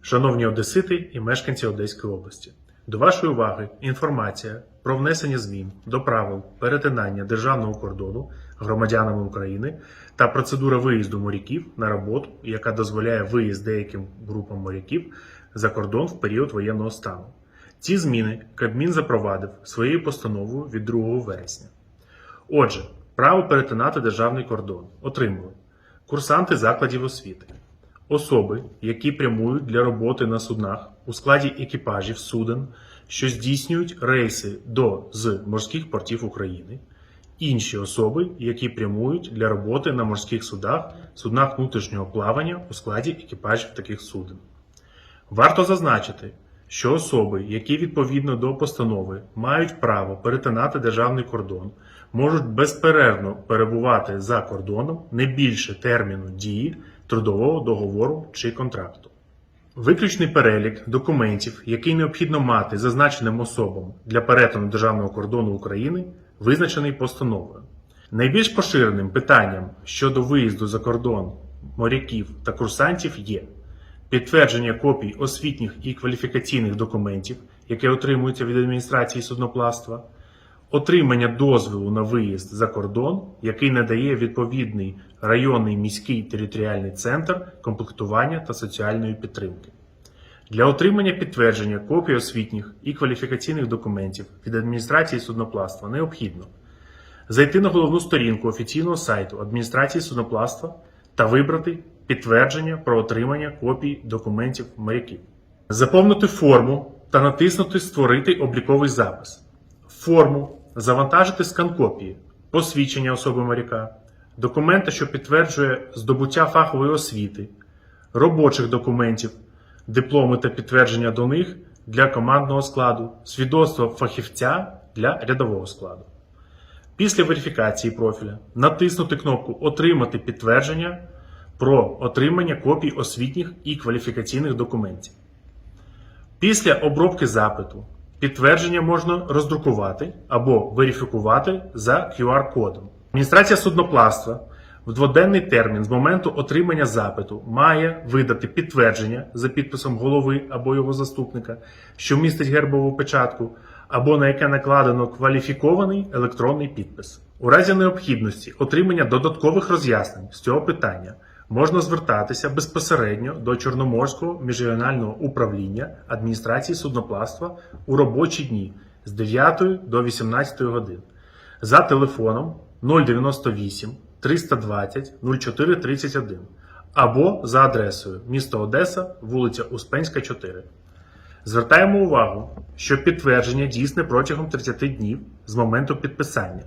Шановні одесити і мешканці Одеської області, до вашої уваги інформація про внесення змін до правил перетинання державного кордону громадянами України та процедура виїзду моряків на роботу, яка дозволяє виїзд деяким групам моряків за кордон в період воєнного стану. Ці зміни Кабмін запровадив своєю постановою від 2 вересня. Отже, право перетинати державний кордон отримали курсанти закладів освіти, особи, які прямують для роботи на суднах у складі екіпажів суден, що здійснюють рейси до з морських портів України, інші особи, які прямують для роботи на морських судах, суднах внутрішнього плавання у складі екіпажів таких суден. Варто зазначити, що особи, які відповідно до постанови мають право перетинати державний кордон, можуть безперервно перебувати за кордоном не більше терміну дії трудового договору чи контракту. Виключний перелік документів, який необхідно мати зазначеним особам для перетину державного кордону України, визначений постановою. Найбільш поширеним питанням щодо виїзду за кордон моряків та курсантів є підтвердження копій освітніх і кваліфікаційних документів, яке отримується від адміністрації судноплавства, отримання дозволу на виїзд за кордон, який надає відповідний районний міський територіальний центр комплектування та соціальної підтримки. Для отримання підтвердження копій освітніх і кваліфікаційних документів від адміністрації судноплавства необхідно зайти на головну сторінку офіційного сайту адміністрації судноплавства та вибрати підтвердження про отримання копій документів моряків, заповнити форму та натиснути Створити обліковий запис. Форму завантажити скан копії, посвідчення особи моряка, документа, що підтверджує здобуття фахової освіти, робочих документів, дипломи та підтвердження до них для командного складу, свідоцтво фахівця для рядового складу. Після верифікації профіля натиснути кнопку Отримати підтвердження про отримання копій освітніх і кваліфікаційних документів. Після обробки запиту підтвердження можна роздрукувати або верифікувати за QR-кодом. Адміністрація судноплавства в дводенний термін з моменту отримання запиту має видати підтвердження за підписом голови або його заступника, що містить гербову печатку, або на яке накладено кваліфікований електронний підпис. У разі необхідності отримання додаткових роз'яснень з цього питання можна звертатися безпосередньо до Чорноморського міжрегіонального управління адміністрації судноплавства у робочі дні з 9 до 18 годин за телефоном 098 320 04 31 або за адресою місто Одеса, вулиця Успенська, 4. Звертаємо увагу, що підтвердження дійсне протягом 30 днів з моменту підписання.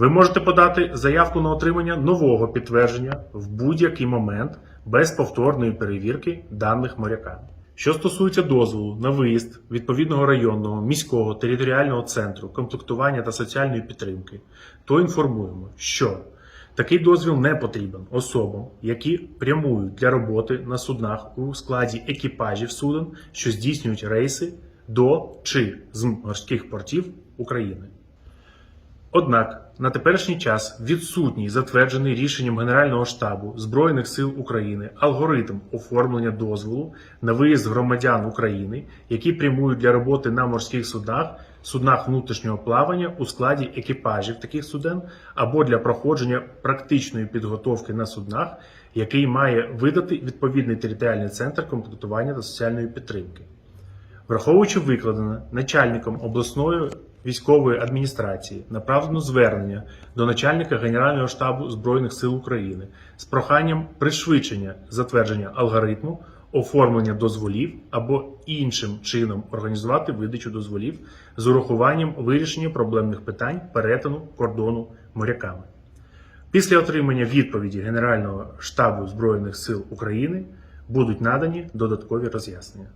Ви можете подати заявку на отримання нового підтвердження в будь-який момент без повторної перевірки даних моряка. Що стосується дозволу на виїзд відповідного районного міського територіального центру комплектування та соціальної підтримки, то інформуємо, що такий дозвіл не потрібен особам, які прямують для роботи на суднах у складі екіпажів суден, що здійснюють рейси до чи з морських портів України. Однак на теперішній час відсутній затверджений рішенням Генерального штабу Збройних сил України алгоритм оформлення дозволу на виїзд громадян України, які прямують для роботи на морських судах, суднах внутрішнього плавання у складі екіпажів таких суден або для проходження практичної підготовки на суднах, який має видати відповідний територіальний центр комплектування та соціальної підтримки. Враховуючи викладене, начальником обласної військової адміністрації направлено звернення до начальника Генерального штабу Збройних сил України з проханням пришвидшення затвердження алгоритму оформлення дозволів або іншим чином організувати видачу дозволів з урахуванням вирішення проблемних питань перетину кордону моряками. Після отримання відповіді Генерального штабу Збройних сил України будуть надані додаткові роз'яснення.